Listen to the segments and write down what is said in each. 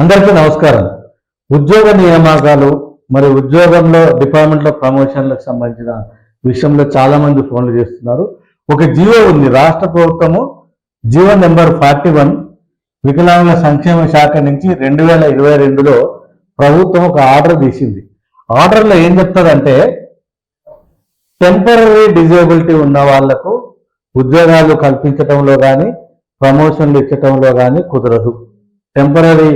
అందరికీ నమస్కారం. ఉద్యోగ నియామకాలు మరి ఉద్యోగంలో డిపార్ట్మెంట్లో ప్రమోషన్లకు సంబంధించిన విషయంలో చాలా మంది ఫోన్లు చేస్తున్నారు. ఒక జీవో ఉంది. రాష్ట్ర ప్రభుత్వము జీవో నెంబర్ ఫార్టీ వన్ వికలాంగుల సంక్షేమ శాఖ నుంచి రెండు వేల ఇరవై రెండులో ప్రభుత్వం ఒక ఆర్డర్ తీసింది. ఆర్డర్లో ఏం చెప్తారంటే టెంపరీ డిజేబిలిటీ ఉన్న వాళ్ళకు ఉద్యోగాలు కల్పించటంలో కానీ ప్రమోషన్లు ఇచ్చటంలో కానీ కుదరదు. టెంపరీ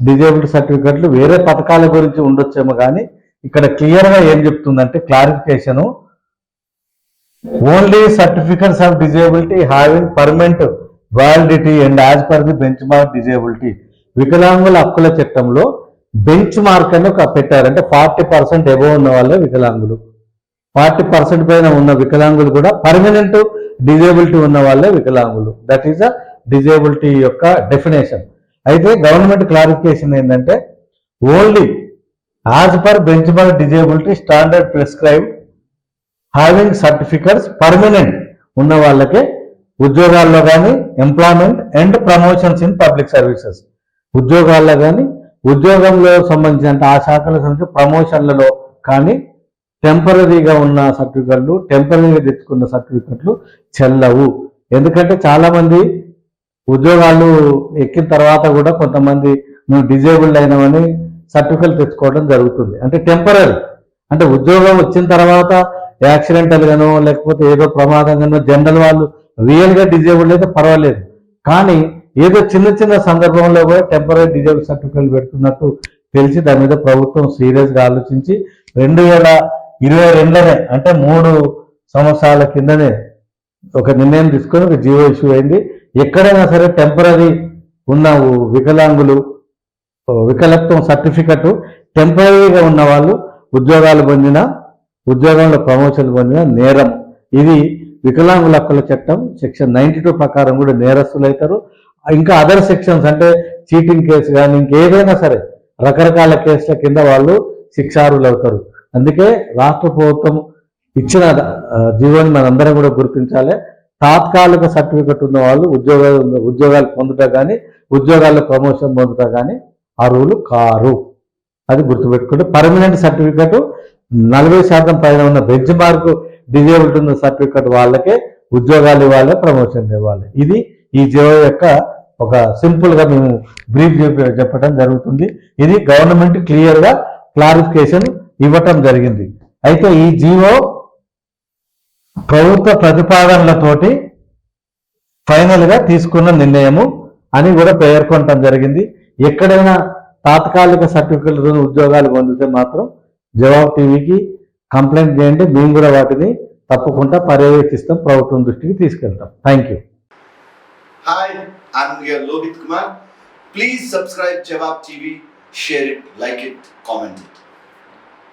డిజేబుల్డ్ సర్టిఫికెట్లు వేరే పథకాల గురించి ఉండొచ్చేమో కానీ ఇక్కడ క్లియర్గా ఏం చెప్తుందంటే clarification. Only certificates of disability having permanent validity and as per the benchmark disability. వికలాంగుల హక్కుల చట్టంలో బెంచ్ మార్క్ అని ఒక పెట్టారు అంటే ఫార్టీ పర్సెంట్ ఎబో ఉన్న వాళ్ళే వికలాంగులు. ఫార్టీ పర్సెంట్ పైన ఉన్న వికలాంగులు కూడా పర్మనెంట్ డిజేబిలిటీ ఉన్న వాళ్ళే వికలాంగులు. దట్ ఈస్ అ డిజేబిలిటీ యొక్క డెఫినేషన్. అయితే గవర్నమెంట్ క్లారిఫికేషన్ ఏంటంటే only as per benchmark disability standard prescribe having certificates permanent ఉన్న వాళ్ళకే ఉద్యోగాల్లో కానీ employment and promotions in public services ఉద్యోగాల్లో కానీ ఉద్యోగంలో సంబంధించిన ఆ శాఖలకు సంబంధించి ప్రమోషన్లలో కానీ టెంపరీగా ఉన్న సర్టిఫికెట్లు టెంపరీగా తెచ్చుకున్న సర్టిఫికెట్లు చెల్లవు. ఎందుకంటే చాలా మంది ఉద్యోగాలు ఎక్కిన తర్వాత కూడా కొంతమంది నువ్వు డిజేబుల్డ్ అయినామని సర్టిఫికేట్ తెచ్చుకోవడం జరుగుతుంది. అంటే టెంపరీ అంటే ఉద్యోగం వచ్చిన తర్వాత యాక్సిడెంటల్ గానో లేకపోతే ఏదో ప్రమాదంగానో జనరల్ వాళ్ళు రియల్గా డిజేబుల్డ్ అయితే పర్వాలేదు. కానీ ఏదో చిన్న చిన్న సందర్భంలో కూడా టెంపరీ డిజేబుల్ సర్టిఫికేట్ పెడుతున్నట్టు తెలిసి దాని మీద ప్రభుత్వం సీరియస్గా ఆలోచించి రెండు వేల ఇరవై రెండులోనే అంటే మూడు సంవత్సరాల కిందనే ఒక నిర్ణయం తీసుకొని ఒక జీవో ఇష్యూ అయింది. ఎక్కడైనా సరే టెంపరీ ఉన్న వికలాంగులు వికలత్వం సర్టిఫికెట్ టెంపరీగా ఉన్న వాళ్ళు ఉద్యోగాలు పొందిన ఉద్యోగంలో ప్రమోషన్ పొందిన నేరం. ఇది వికలాంగుల హక్కుల చట్టం సెక్షన్ నైన్టీ టూ ప్రకారం కూడా నేరస్తులు అవుతారు ఇంకా అదర్ సెక్షన్స్ అంటే చీటింగ్ కేసు కానీ ఇంకేదైనా సరే రకరకాల కేసుల కింద వాళ్ళు శిక్షారులు అవుతారు అందుకే రాష్ట్ర ప్రభుత్వం ఇచ్చిన జీవోని మనందరం కూడా గుర్తించాలి. తాత్కాలిక సర్టిఫికెట్ ఉన్న వాళ్ళు ఉద్యోగాలు ఉద్యోగాలు పొందుతా కానీ ఉద్యోగాల్లో ప్రమోషన్ పొందుతా కానీ అర్హులు కారు. అది గుర్తుపెట్టుకుంటే పర్మనెంట్ సర్టిఫికెట్ నలభై శాతం పైన ఉన్న బెంచ్ మార్క్ డిజేబుల్డ్ ఉన్న సర్టిఫికెట్ వాళ్ళకే ఉద్యోగాలు ఇవ్వాలి ప్రమోషన్ ఇవ్వాలి. ఇది ఈ జీవో యొక్క ఒక సింపుల్గా మేము బ్రీఫ్ చెప్ప చెప్పడం జరుగుతుంది. ఇది గవర్నమెంట్ క్లియర్గా క్లారిఫికేషన్ ఇవ్వటం జరిగింది. అయితే ఈ జీవో ప్రభుత్వ ప్రతిపాదనలతోటి ఫైనల్గా తీసుకున్న నిర్ణయము అని కూడా పేర్కొనటం జరిగింది. ఎక్కడైనా తాత్కాలిక సర్టిఫికెట్లు ఉద్యోగాలు పొందితే మాత్రం జవాబు టీవీకి కంప్లైంట్ చేయండి. మేము కూడా వాటిని తప్పకుండా పర్యవేక్షిస్తాం ప్రభుత్వం దృష్టికి తీసుకెళ్తాం. Thank you. Hi I'm your please subscribe Jawab TV share TV, share it, like it.